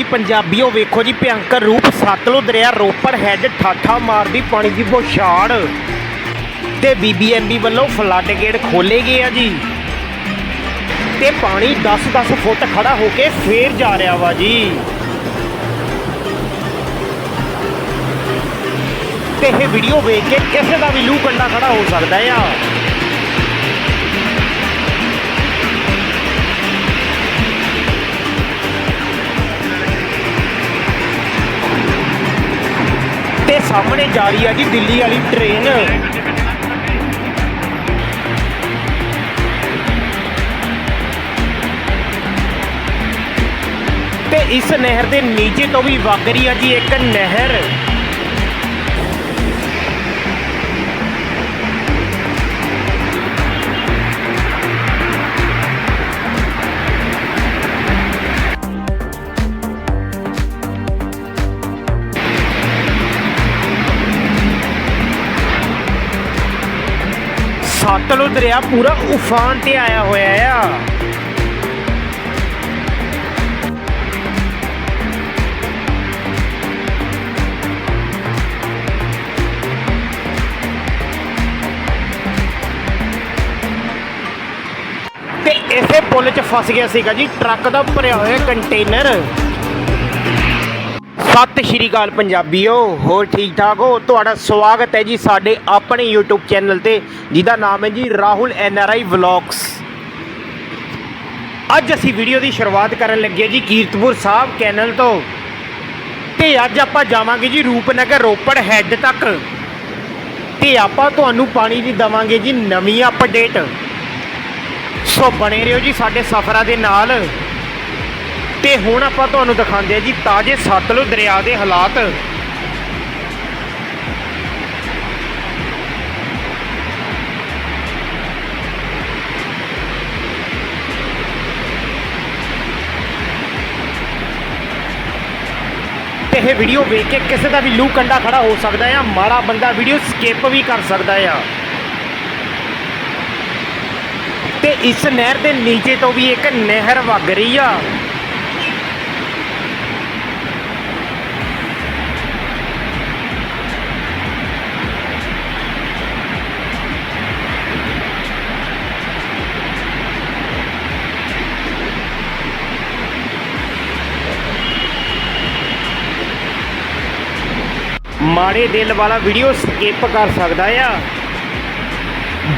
ਜੀ ਪੰਜਾਬੀਓ ਵੇਖੋ ਜੀ ਭਿਅੰਕਰ ਰੂਪ ਸਤਲੁਜ ਦਰਿਆ, ਰੋਪੜ ਹੈਡ, ਠਾਠਾ ਮਾਰਦੀ ਪਾਣੀ ਦੀ ਬੋਛਾੜ। ਤੇ ਬੀਬੀਐਮਬੀ ਵੱਲੋਂ ਫਲੱਡ ਗੇਟ ਖੋਲੇ ਗਏ ਆ ਜੀ। ਤੇ ਪਾਣੀ 10-10 ਫੁੱਟ ਖੜਾ ਹੋ ਕੇ ਫੇਰ ਜਾ ਰਿਹਾ ਵਾ ਜੀ। ਤੇ ਇਹ ਵੀਡੀਓ ਵੇਖ ਕੇ ਕਿਸੇ ਦਾ ਵੀ ਲੂ ਕੰਡਾ ਖੜਾ ਹੋ ਸਕਦਾ ਆ। ਸਾਹਮਣੇ ਜਾ ਰਹੀ ਹੈ ਜੀ, ਦਿੱਲੀ ਵਾਲੀ ਟ੍ਰੇਨ ਤੇ ਇਸ ਨਹਿਰ ਦੇ ਨੀਚੇ ਤੋਂ ਵੀ ਵਗ ਰਹੀ ਹੈ ਜੀ ਇੱਕ ਨਹਿਰ। ਸਤਲੁਜ ਦਰਿਆ ਪੂਰਾ ਉਫਾਨ ਤੇ ਆਇਆ ਹੋਇਆ ਆ। ਤੇ ਇਸੇ ਪੁਲ 'ਚ ਫਸ ਗਿਆ ਸੀਗਾ ਜੀ, ਟਰੱਕ ਦਾ ਭਰਿਆ ਹੋਇਆ ਕੰਟੇਨਰ ਸਤਿ ਸ਼੍ਰੀ ਅਕਾਲ ਪੰਜਾਬੀਓ, ਹੋਰ ਠੀਕ ਠਾਕ ਹੋ? ਤੁਹਾਡਾ ਸਵਾਗਤ ਹੈ ਜੀ ਸਾਡੇ ਆਪਣੇ YouTube ਚੈਨਲ ਤੇ, ਜਿਹਦਾ ਨਾਮ ਹੈ ਜੀ ਰਾਹੁਲ ਐਨਆਰਆਈ ਵਲੌਗਸ। ਅੱਜ ਅਸੀਂ ਵੀਡੀਓ ਦੀ ਸ਼ੁਰੂਆਤ ਕਰਨ ਲੱਗੇ ਜੀ ਕੀਰਤਪੁਰ ਸਾਹਿਬ ਕੈਨਲ ਤੋਂ। ਤੇ ਅੱਜ ਆਪਾਂ ਜਾਵਾਂਗੇ ਜੀ ਰੂਪਨਗਰ ਰੋਪੜ ਹੈੱਡ ਤੱਕ। ਤੇ ਆਪਾਂ ਤੁਹਾਨੂੰ ਪਾਣੀ ਦੀ ਦਵਾਂਗੇ ਜੀ ਨਵੀਂ ਅਪਡੇਟ ਸੋ ਬਣੇ ਰਹੋ ਜੀ ਸਾਡੇ ਸਫ਼ਰਾਂ ਦੇ ਨਾਲ। ਤੇ ਹੁਣ ਆਪਾਂ ਤੁਹਾਨੂੰ ਦਿਖਾਉਂਦੇ ਆ ਜੀ ਤਾਜ਼ੇ ਸਤਲੁਜ ਦਰਿਆ ਦੇ ਹਾਲਾਤ। ਤੇ ਇਹ ਵੀਡੀਓ ਵੇਖ ਕੇ ਕਿਸੇ ਦਾ ਵੀ ਲੂ ਕੰਡਾ ਖੜਾ ਹੋ ਸਕਦਾ ਆ ਮਾੜਾ ਬੰਦਾ ਵੀਡੀਓ ਸਕਿਪ ਵੀ ਕਰ ਸਕਦਾ ਆ ਤੇ ਇਸ ਨਹਿਰ ਦੇ ਨੀਚੇ ਤੋਂ ਵੀ ਇੱਕ ਨਹਿਰ ਵਗ ਰਹੀ ਆ। ਮਾੜੇ ਦਿਲ ਵਾਲਾ ਵੀਡੀਓ ਸਕਿਪ ਕਰ ਸਕਦਾ ਆ।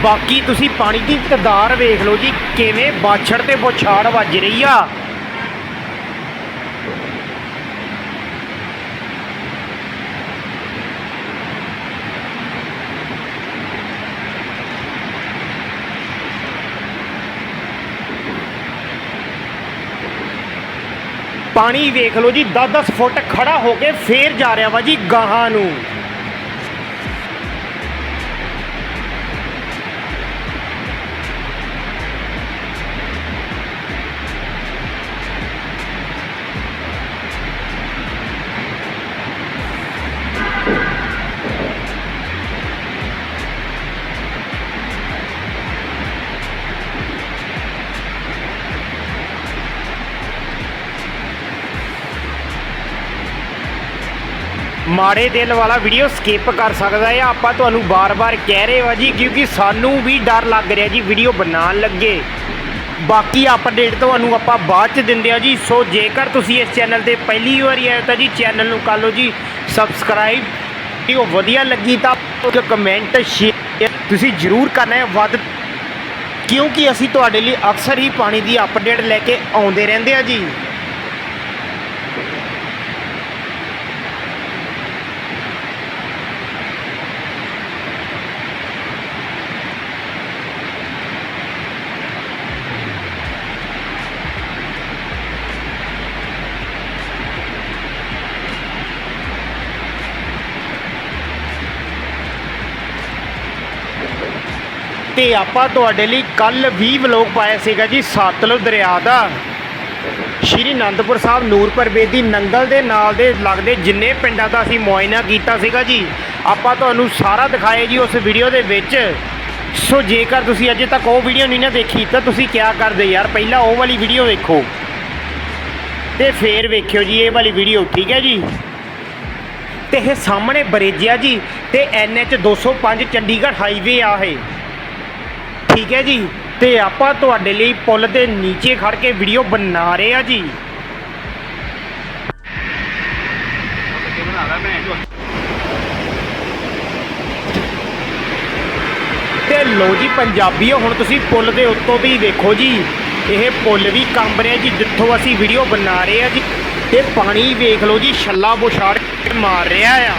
ਬਾਕੀ ਤੁਸੀਂ ਪਾਣੀ ਦੀ ਤਦਾਰ ਵੇਖ ਲਓ ਜੀ, ਕਿਵੇਂ ਬਾਛੜ ਤੇ ਬੁਛਾੜ ਵੱਜ ਰਹੀ ਆ। ਪਾਣੀ ਵੇਖ ਲਓ ਜੀ 10-10 ਫੁੱਟ ਖੜਾ ਹੋ ਕੇ ਫੇਰ ਜਾ ਰਿਹਾ ਵਾ ਜੀ ਗਾਹਾਂ ਨੂੰ। ਮਾੜੇ ਦਿਲ ਵਾਲਾ ਵੀਡੀਓ ਸਕਿਪ ਕਰ ਸਕਦਾ ਹੈ। ਆਪਾਂ ਤੁਹਾਨੂੰ ਬਾਰ-ਬਾਰ ਕਹਿ ਰਹੇ ਹਾਂ ਜੀ, ਕਿਉਂਕਿ ਸਾਨੂੰ ਵੀ ਡਰ ਲੱਗ ਰਿਹਾ ਜੀ ਵੀਡੀਓ ਬਣਾਉਣ ਲੱਗੇ। ਬਾਕੀ ਅਪਡੇਟ ਤੁਹਾਨੂੰ ਆਪਾਂ ਬਾਅਦ ਚ ਦਿੰਦੇ ਆ ਜੀ। ਸੋ ਜੇਕਰ ਤੁਸੀਂ ਇਸ ਚੈਨਲ ਤੇ ਪਹਿਲੀ ਵਾਰੀ ਆਏ ਤਾਂ ਜੀ ਚੈਨਲ ਨੂੰ ਕਰ ਲਓ ਜੀ ਸਬਸਕ੍ਰਾਈਬ ਵੀਡੀਓ ਵਧੀਆ ਲੱਗੀ ਤਾਂ ਇੱਕ ਕਮੈਂਟ ਸ਼ੇਅਰ ਤੁਸੀਂ ਜ਼ਰੂਰ ਕਰਨਾ ਹੈ। ਵੱਧ ਕਿਉਂਕਿ ਅਸੀਂ ਤੁਹਾਡੇ ਲਈ ਅਕਸਰ ਹੀ ਪਾਣੀ ਦੀ ਅਪਡੇਟ ਲੈ ਕੇ ਆਉਂਦੇ ਰਹਿੰਦੇ ਆ ਜੀ। ਤੇ ਆਪਾਂ ਤੁਹਾਡੇ ਲਈ ਕੱਲ 20 ਵਲੋਗ ਪਾਇਆ ਸੀਗਾ ਜੀ ਸਤਲੁਜ ਦਰਿਆ ਦਾ। ਸ਼੍ਰੀ ਅਨੰਦਪੁਰ ਸਾਹਿਬ ਨੂਰਪੁਰ ਬੇਦੀ ਨੰਗਲ ਦੇ ਨਾਲ ਦੇ ਲੱਗਦੇ ਜਿੰਨੇ ਪਿੰਡਾਂ ਦਾ ਅਸੀਂ ਮੁਆਇਨਾ ਕੀਤਾ ਸੀਗਾ ਜੀ, ਆਪਾਂ ਤੁਹਾਨੂੰ ਸਾਰਾ ਦਿਖਾਇਆ ਜੀ ਉਸ ਵੀਡੀਓ ਦੇ ਵਿੱਚ। ਸੋ ਜੇਕਰ ਤੁਸੀਂ ਅਜੇ ਤੱਕ ਉਹ ਵੀਡੀਓ ਨਹੀਂ ਨਾ ਦੇਖੀ, ਤਾਂ ਤੁਸੀਂ ਕਿਆ ਕਰਦੇ ਯਾਰ, ਪਹਿਲਾਂ ਉਹ ਵਾਲੀ ਵੀਡੀਓ ਵੇਖੋ। ਤੇ ਫੇਰ ਵੇਖਿਓ ਜੀ ਇਹ ਵਾਲੀ ਵੀਡੀਓ, ਠੀਕ ਹੈ ਜੀ? ਤੇ ਇਹ ਸਾਹਮਣੇ ਬਰੇਜਿਆ ਜੀ, ਤੇ NH 205 ਚੰਡੀਗੜ੍ਹ ਹਾਈਵੇ ਆ ਇਹ। ਠੀਕ ਹੈ ਜੀ। ਤੇ ਆਪਾਂ ਤੁਹਾਡੇ ਲਈ ਪੁਲ ਦੇ ਨੀਚੇ ਖੜ ਕੇ ਵੀਡੀਓ ਬਣਾ ਰਹੇ ਆ ਜੀ। ਤੇ ਲੋ ਜੀ ਪੰਜਾਬੀਓ, ਹੁਣ ਤੁਸੀਂ ਪੁਲ ਦੇ ਉੱਤੋਂ ਵੀ ਵੇਖੋ ਜੀ। ਇਹ ਪੁਲ ਵੀ ਕੰਬ ਰਿਹਾ ਜੀ, ਜਿੱਥੋਂ ਅਸੀਂ ਵੀਡੀਓ ਬਣਾ ਰਹੇ ਆ ਜੀ। ਤੇ ਪਾਣੀ ਵੇਖ ਲਓ ਜੀ, ਛੱਲਾ ਬੁਛਾੜ ਮਾਰ ਰਿਹਾ ਆ।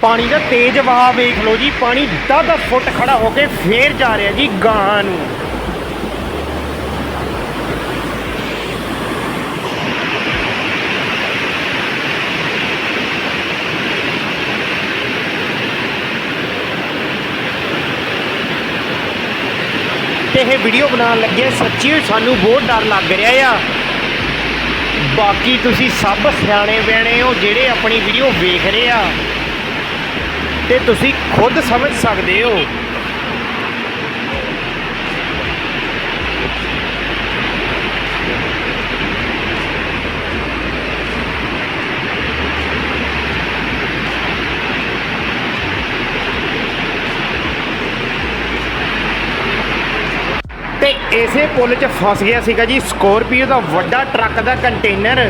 ਪਾਣੀ ਦਾ ਤੇਜ਼ ਵਹਾਅ ਵੇਖ ਲਓ ਜੀ, ਪਾਣੀ 10-10 ਫੁੱਟ ਖੜਾ ਹੋ ਕੇ ਫੇਰ ਜਾ ਰਿਹਾ ਜੀ ਗਾਂ ਨੂੰ। ਤੇ ਇਹ ਵੀਡੀਓ ਬਣਾਉਣ ਲੱਗੇ ਸੱਚੀ ਸਾਨੂੰ ਬਹੁਤ ਡਰ ਲੱਗ ਰਿਹਾ ਆ। ਬਾਕੀ ਤੁਸੀਂ ਸਭ ਸਿਆਣੇ ਬਿਆਣੇ ਹੋ ਜਿਹੜੇ ਆਪਣੀ ਵੀਡੀਓ ਵੇਖ ਰਹੇ ਆ। ਤੇ ਤੁਸੀਂ ਖੁਦ ਸਮਝ ਸਕਦੇ ਹੋ। ਤੇ ਇਸੇ ਪੁਲ 'ਚ ਫਸ ਗਿਆ ਸੀਗਾ ਜੀ। ਸਕੋਰਪੀਓ ਦਾ ਵੱਡਾ ਟਰੱਕ ਦਾ ਕੰਟੇਨਰ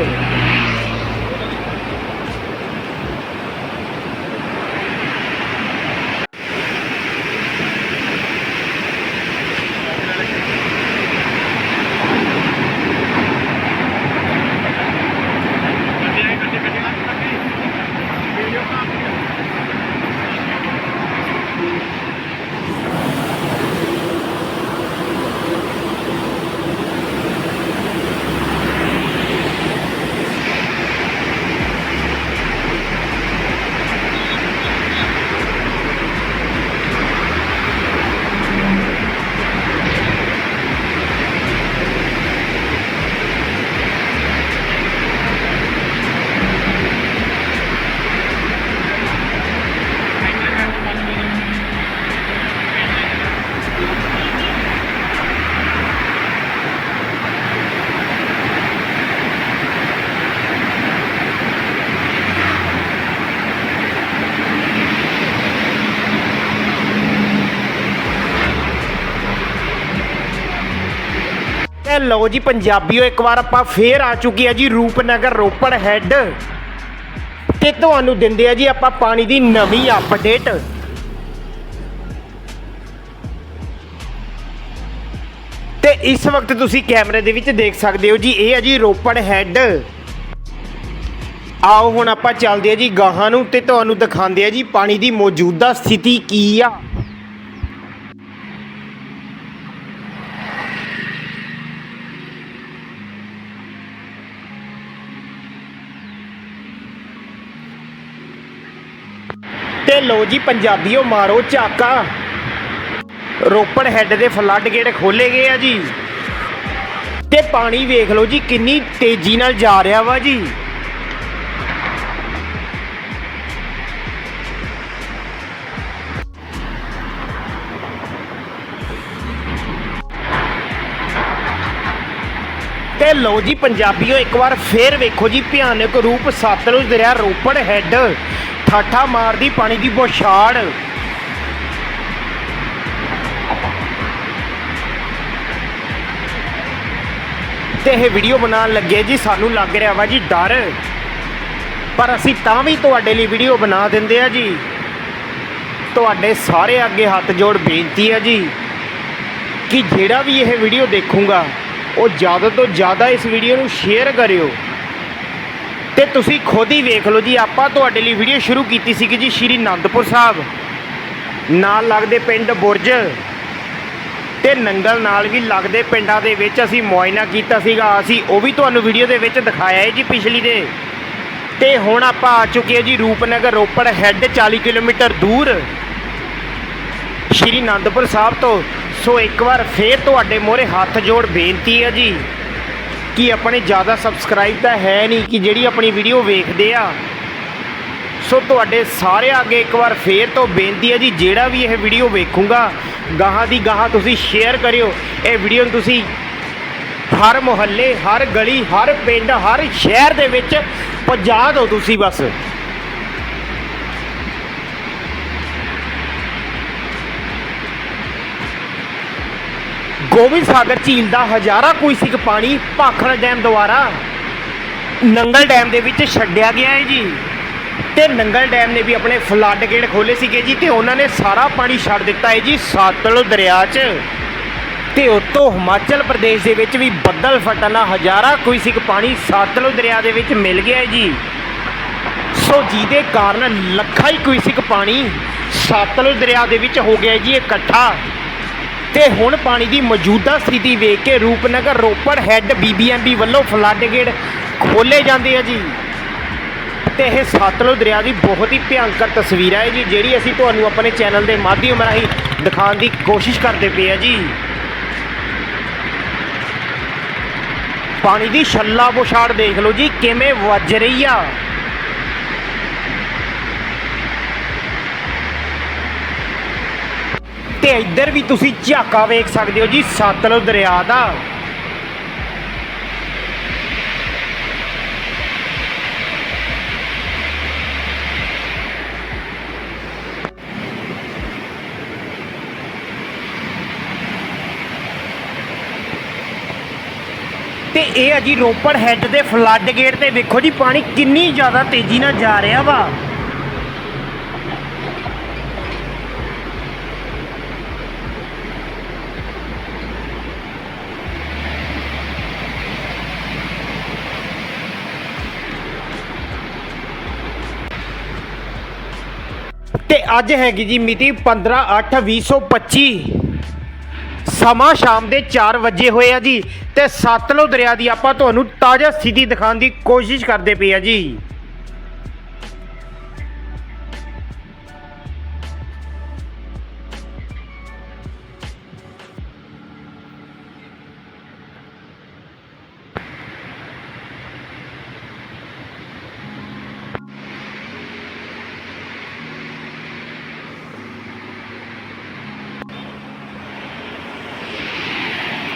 ਤੇ ਲਓ ਜੀ ਪੰਜਾਬੀਓ ਇੱਕ ਵਾਰ ਆਪਾਂ ਫੇਰ ਆ ਚੁੱਕੀ ਆ ਜੀ, ਰੂਪਨਗਰ ਰੋਪੜ ਹੈੱਡ ਤੇ ਤੁਹਾਨੂੰ ਦਿੰਦੇ ਆ ਜੀ ਆਪਾਂ ਪਾਣੀ ਦੀ ਨਵੀਂ ਅਪਡੇਟ ਤੇ ਇਸ ਵਕਤ ਤੁਸੀਂ ਕੈਮਰੇ ਦੇ ਵਿੱਚ ਦੇਖ ਸਕਦੇ ਹੋ ਜੀ, ਇਹ ਹੈ ਜੀ ਰੋਪੜ ਹੈੱਡ ਆਓ ਹੁਣ ਆਪਾਂ ਚੱਲਦੇ ਆ ਜੀ ਗਾਹਾਂ ਨੂੰ ਤੇ ਤੁਹਾਨੂੰ ਦਿਖਾਉਂਦੇ ਆ ਜੀ ਪਾਣੀ ਦੀ ਮੌਜੂਦਾ ਸਥਿਤੀ ਕੀ ਆ। ਤੇ ਲੋ ਜੀ, ਪੰਜਾਬੀਓ ਮਾਰੋ ਝਾਕਾ। ਰੋਪੜ ਹੈੱਡ ਦੇ ਫਲੱਡ ਗੇਟ ਖੋਲੇ ਗਏ ਆ ਜੀ। ਤੇ ਪਾਣੀ ਵੇਖ ਲਓ ਜੀ, ਕਿੰਨੀ ਤੇਜ਼ੀ ਨਾਲ ਜਾ ਰਿਹਾ ਵਾ ਜੀ। ਤੇ ਲਓ ਜੀ, ਪੰਜਾਬੀਓ, ਇੱਕ ਵਾਰ ਫੇਰ ਵੇਖੋ ਜੀ, ਭਿਆਨਕ ਰੂਪ ਸਤਲੁਜ ਦਰਿਆ ਰੋਪੜ ਹੈੱਡ ਠਾਠਾ ਮਾਰਦੀ, ਪਾਣੀ ਦੀ ਬੋਛਾੜ ਤੇ ਇਹ ਵੀਡੀਓ ਬਣਾਉਣ ਲੱਗੇ ਜੀ, ਸਾਨੂੰ ਲੱਗ ਰਿਹਾ ਵਾ ਜੀ ਡਰ। ਪਰ ਅਸੀਂ ਤਾਂ ਵੀ ਤੁਹਾਡੇ ਲਈ ਵੀਡੀਓ ਬਣਾ ਦਿੰਦੇ ਆ ਜੀ। ਤੁਹਾਡੇ ਸਾਰੇ ਅੱਗੇ ਹੱਥ ਜੋੜ ਬੇਨਤੀ ਆ ਜੀ, ਕਿ ਜਿਹੜਾ ਵੀ ਇਹ ਵੀਡੀਓ ਦੇਖੂਗਾ, ਉਹ ਜ਼ਿਆਦਾ ਤੋਂ ਜ਼ਿਆਦਾ ਇਸ ਵੀਡੀਓ ਨੂੰ ਸ਼ੇਅਰ ਕਰਿਓ। ਤੇ ਤੁਸੀਂ ਖੁਦ ਹੀ ਵੇਖ ਲਓ ਜੀ, ਆਪਾਂ ਤੁਹਾਡੇ ਲਈ ਵੀਡੀਓ ਸ਼ੁਰੂ ਕੀਤੀ ਸੀ ਜੀ ਸ਼੍ਰੀ ਅਨੰਦਪੁਰ ਸਾਹਿਬ। ਨਾਲ ਲੱਗਦੇ ਪਿੰਡ ਬੁਰਜ ਤੇ ਨੰਗਲ ਨਾਲ ਵੀ ਲੱਗਦੇ ਪਿੰਡਾਂ ਦੇ ਵਿੱਚ ਅਸੀਂ ਮੁਆਇਨਾ ਕੀਤਾ ਸੀਗਾ। ਅਸੀਂ ਉਹ ਵੀ ਤੁਹਾਨੂੰ ਵੀਡੀਓ ਦੇ ਵਿੱਚ ਦਿਖਾਇਆ ਹੈ ਜੀ ਪਿਛਲੀ ਦੇ। ਤੇ ਹੁਣ ਆਪਾਂ ਆ ਚੁੱਕੇ ਹਾਂ ਜੀ ਰੂਪਨਗਰ ਰੋਪੜ ਹੈੱਡ 40 ਕਿਲੋਮੀਟਰ ਦੂਰ। ਸ਼੍ਰੀ ਅਨੰਦਪੁਰ ਸਾਹਿਬ ਤੋਂ। ਸੋ ਇੱਕ ਵਾਰ ਫੇਰ ਤੁਹਾਡੇ ਮੋਹਰੇ ਹੱਥ ਜੋੜ ਬੇਨਤੀ ਹੈ ਜੀ। ਕਿ ਆਪਣੇ ਜ਼ਿਆਦਾ ਸਬਸਕ੍ਰਾਈਬ ਤਾਂ ਹੈ ਨਹੀਂ ਕਿ ਜਿਹੜੀ ਆਪਣੀ ਵੀਡੀਓ ਵੇਖਦੇ ਆ। ਸੋ ਤੁਹਾਡੇ ਸਾਰੇ ਅੱਗੇ ਇੱਕ ਵਾਰ ਫੇਰ ਤੋਂ ਬੇਨਤੀ ਹੈ ਜੀ, ਜਿਹੜਾ ਵੀ ਇਹ ਵੀਡੀਓ ਵੇਖੂਗਾ, ਗਾਹਾਂ ਦੀ ਗਾਹਾਂ ਤੁਸੀਂ ਸ਼ੇਅਰ ਕਰਿਓ। ਇਹ ਵੀਡੀਓ ਨੂੰ ਤੁਸੀਂ ਹਰ ਮੁਹੱਲੇ, ਹਰ ਗਲੀ, ਹਰ ਪਿੰਡ, ਹਰ ਸ਼ਹਿਰ ਦੇ ਵਿੱਚ ਪਹੁੰਚਾ ਦਿਓ ਤੁਸੀਂ ਬਸ। ਗੋਬਿੰਦ ਸਾਗਰ ਝੀਲ ਦਾ ਹਜ਼ਾਰਾਂ ਕੁਇਸਿਕ ਪਾਣੀ ਭਾਖੜਾ ਡੈਮ ਦੁਆਰਾ ਨੰਗਲ ਡੈਮ ਦੇ ਵਿੱਚ ਛੱਡਿਆ ਗਿਆ ਹੈ ਜੀ। ਤੇ ਨੰਗਲ ਡੈਮ ਨੇ ਵੀ ਆਪਣੇ ਫਲੱਡ ਗੇਟ ਖੋਲੇ ਸੀਗੇ ਜੀ ਤੇ ਉਹਨਾਂ ਨੇ ਸਾਰਾ ਪਾਣੀ ਛੱਡ ਦਿੱਤਾ ਹੈ ਜੀ ਸਤਲੁਜ ਦਰਿਆ 'ਚ। ਤੇ ਉੱਤੋਂ ਹਿਮਾਚਲ ਪ੍ਰਦੇਸ਼ ਦੇ ਵਿੱਚ ਵੀ ਬੱਦਲ ਫਟਣ ਨਾਲ ਹਜ਼ਾਰਾਂ ਕੁਇਸਿਕ ਪਾਣੀ ਸਤਲੁਜ ਦਰਿਆ ਦੇ ਵਿੱਚ ਮਿਲ ਗਿਆ ਹੈ ਜੀ। ਸੋ ਜਿਹਦੇ ਕਾਰਨ ਲੱਖਾਂ ਹੀ ਕੁਇਸਿਕ ਪਾਣੀ ਸਤਲੁਜ ਦਰਿਆ ਦੇ ਵਿੱਚ ਹੋ ਗਿਆ ਜੀ ਇਕੱਠਾ। ਤੇ ਹੁਣ ਪਾਣੀ ਦੀ ਮੌਜੂਦਾ ਸਥਿਤੀ ਵੇਖ ਕੇ ਰੂਪਨਗਰ ਰੋਪੜ ਹੈੱਡ ਬੀਬੀਐਮਬੀ ਵੱਲੋਂ ਫਲੱਡ ਗੇਟ ਖੋਲੇ ਜਾਂਦੇ ਆ ਜੀ। ਤੇ ਇਹ ਸਤਲੁਜ ਦਰਿਆ ਦੀ ਬਹੁਤ ਹੀ ਭਿਆਨਕ ਤਸਵੀਰ ਹੈ ਜੀ, ਜਿਹੜੀ ਅਸੀਂ ਤੁਹਾਨੂੰ ਆਪਣੇ ਚੈਨਲ ਦੇ ਮਾਧਿਅਮ ਰਾਹੀਂ ਦਿਖਾਉਣ ਦੀ ਕੋਸ਼ਿਸ਼ ਕਰਦੇ ਪਏ ਆ ਜੀ। ਪਾਣੀ ਦੀ ਛੱਲਾ ਬੁਛਾੜ ਦੇਖ ਲਓ ਜੀ, ਕਿਵੇਂ ਵੱਜ ਰਹੀ ਆ। ਇੱਧਰ ਵੀ ਤੁਸੀਂ ਝਾਕਾ ਵੇਖ ਸਕਦੇ ਹੋ ਜੀ, ਸਤਲੁਜ ਦਰਿਆ ਦਾ। ਤੇ ਇਹ ਆ ਜੀ ਰੋਪੜ ਹੈੱਡ ਦੇ ਫਲੱਡ ਗੇਟ ਤੇ ਵੇਖੋ ਜੀ, ਪਾਣੀ ਕਿੰਨੀ ਜ਼ਿਆਦਾ ਤੇਜ਼ੀ ਨਾਲ ਜਾ ਰਿਹਾ ਵਾ। ਅੱਜ ਹੈਗੀ ਜੀ ਮਿਤੀ 15/8/2025 ਸਮਾਂ ਸ਼ਾਮ ਦੇ 4 ਵਜੇ ਹੋਏ ਆ ਜੀ ਤੇ ਸਤਲੁਜ ਦਰਿਆ ਦੀ ਆਪਾਂ ਤੁਹਾਨੂੰ ਤਾਜ਼ਾ ਸਥਿਤੀ ਦਿਖਾਉਣ ਦੀ ਕੋਸ਼ਿਸ਼ ਕਰਦੇ ਪਏ ਆ ਜੀ।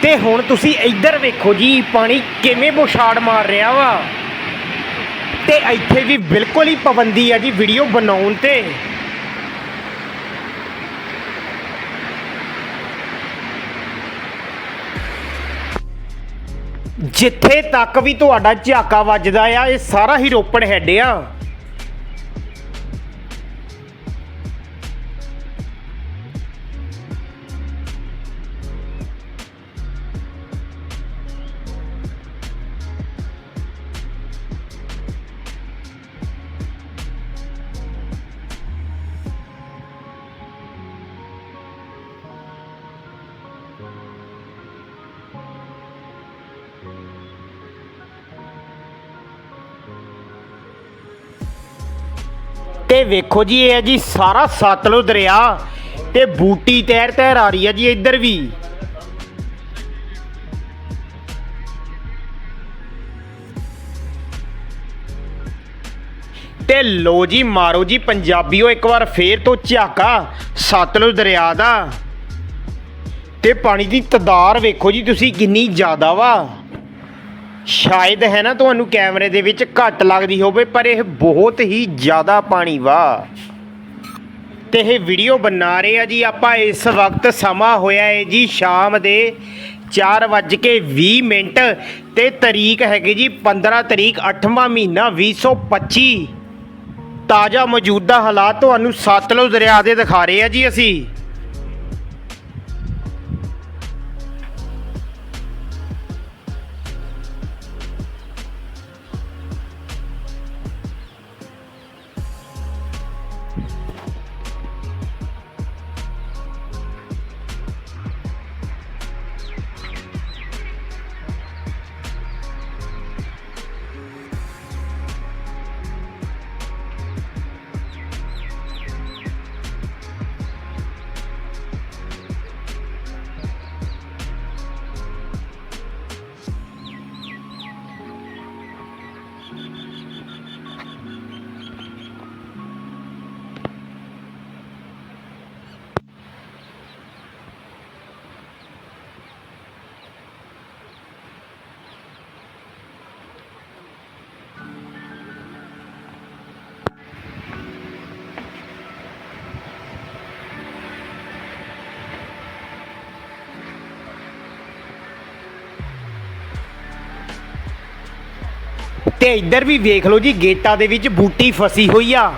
ਤੇ ਹੁਣ ਤੁਸੀਂ ਇੱਧਰ ਵੇਖੋ ਜੀ, ਪਾਣੀ ਕਿਵੇਂ ਬੁਛਾੜ ਮਾਰ ਰਿਹਾ ਵਾ। ਤੇ ਇੱਥੇ ਵੀ ਬਿਲਕੁਲ ਹੀ ਪਾਬੰਦੀ ਆ ਜੀ ਵੀਡੀਓ ਬਣਾਉਣ ਤੇ। ਜਿੱਥੇ ਤੱਕ ਵੀ ਤੁਹਾਡਾ ਝਾਕਾ ਵੱਜਦਾ ਆ, ਇਹ ਸਾਰਾ ਹੀ ਰੋਪੜ ਹੈਡ ਆ। ਤੇ ਵੇਖੋ ਜੀ, ਇਹ ਹੈ ਜੀ ਸਾਰਾ ਸਤਲੁਜ ਦਰਿਆ ਤੇ ਬੂਟੀ ਤੈਰ ਤੈਰ ਆ ਰਹੀ ਹੈ ਜੀ ਇੱਧਰ ਵੀ। ਤੇ ਲੋ ਜੀ, ਮਾਰੋ ਜੀ ਪੰਜਾਬੀਓ, ਇੱਕ ਵਾਰ ਫੇਰ ਤੋਂ ਝਾਕਾ ਸਤਲੁਜ ਦਰਿਆ ਦਾ। ਤੇ ਪਾਣੀ ਦੀ ਤਦਾਰ ਵੇਖੋ ਜੀ, ਤੁਸੀਂ ਕਿੰਨੀ ਜ਼ਿਆਦਾ ਵਾ। ਸ਼ਾਇਦ ਹੈ ਨਾ ਤੁਹਾਨੂੰ ਕੈਮਰੇ ਦੇ ਵਿੱਚ ਘੱਟ ਲੱਗਦੀ ਹੋਵੇ, ਪਰ ਇਹ ਬਹੁਤ ਹੀ ਜ਼ਿਆਦਾ ਪਾਣੀ ਵਾ। ਤੇ ਇਹ ਵੀਡੀਓ ਬਣਾ ਰਹੇ ਆ ਜੀ, ਆਪਾਂ ਇਸ ਵਕਤ ਸਮਾਂ ਹੋਇਆ ਹੈ ਜੀ ਸ਼ਾਮ ਦੇ 4:20 ਮਿੰਟ ਤੇ ਤਰੀਕ ਹੈਗੀ ਜੀ 15 ਤਰੀਕ 8ਵਾਂ ਮਹੀਨਾ 2025 ਤਾਜ਼ਾ ਮੌਜੂਦਾ ਹਾਲਾਤ ਤੁਹਾਨੂੰ ਸਤਲੁਜ ਦਰਿਆ ਦੇ ਦਿਖਾ ਰਹੇ ਆ ਜੀ ਅਸੀਂ। ਤੇ ਇੱਧਰ ਵੀ ਵੇਖ ਲਓ ਜੀ, ਗੇਟਾਂ ਦੇ ਵਿੱਚ ਬੂਟੀ ਫਸੀ ਹੋਈ ਆ।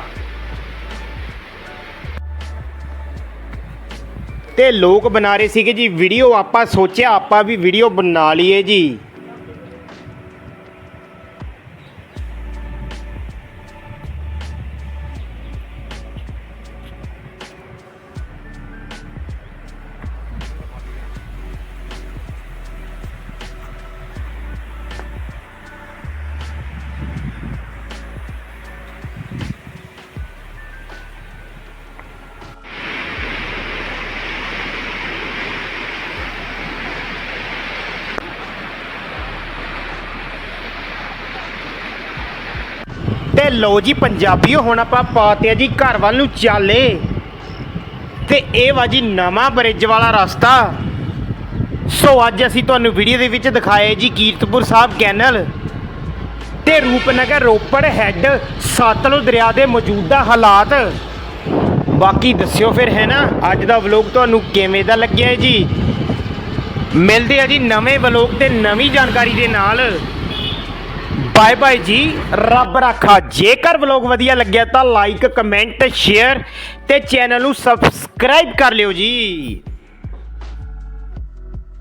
ਤੇ ਲੋਕ ਬਣਾ ਰਹੇ ਸੀਗੇ ਜੀ, ਵੀਡੀਓ ਆਪਾਂ ਸੋਚਿਆ, ਆਪਾਂ ਵੀ ਵੀਡੀਓ ਬਣਾ ਲਈਏ ਜੀ। ਤੇ ਲੋ ਜੀ, ਪੰਜਾਬੀਓ, ਹੁਣ ਆਪਾਂ ਪਾਤੇ ਜੀ ਘਰ ਵੱਲ ਨੂੰ ਚਾਲੇ। ਤੇ ਇਹ ਵਾ ਜੀ ਨਵਾਂ ਬ੍ਰਿਜ ਵਾਲਾ ਰਸਤਾ। ਸੋ ਅੱਜ ਅਸੀਂ ਤੁਹਾਨੂੰ ਵੀਡੀਓ ਦੇ ਵਿੱਚ ਦਿਖਾਏ ਜੀ ਕੀਰਤਪੁਰ ਸਾਹਿਬ ਕੈਨਲ। ਤੇ ਰੂਪਨਗਰ ਰੋਪੜ ਹੈੱਡ ਸਤਲੁਜ ਦਰਿਆ ਦੇ ਮੌਜੂਦਾ ਹਾਲਾਤ। ਬਾਕੀ ਦੱਸਿਓ ਫਿਰ, ਹੈ ਨਾ? ਅੱਜ ਦਾ ਵਲੌਗ ਤੁਹਾਨੂੰ ਕਿਵੇਂ ਦਾ ਲੱਗਿਆ ਜੀ? ਮਿਲਦੇ ਆ ਜੀ ਨਵੇਂ ਵਲੌਗ ਤੇ ਨਵੀਂ ਜਾਣਕਾਰੀ ਦੇ ਨਾਲ। ਬਾਏ ਬਾਏ ਜੀ, ਰੱਬ ਰੱਖਾ। ਜੇਕਰ ਵਲੌਗ ਵਧੀਆ ਲੱਗਿਆ ਤਾਂ ਲਾਈਕ ਕਮੈਂਟ ਸ਼ੇਅਰ ਤੇ ਚੈਨਲ ਨੂੰ ਸਬਸਕ੍ਰਾਈਬ ਕਰ ਲਿਓ ਜੀ।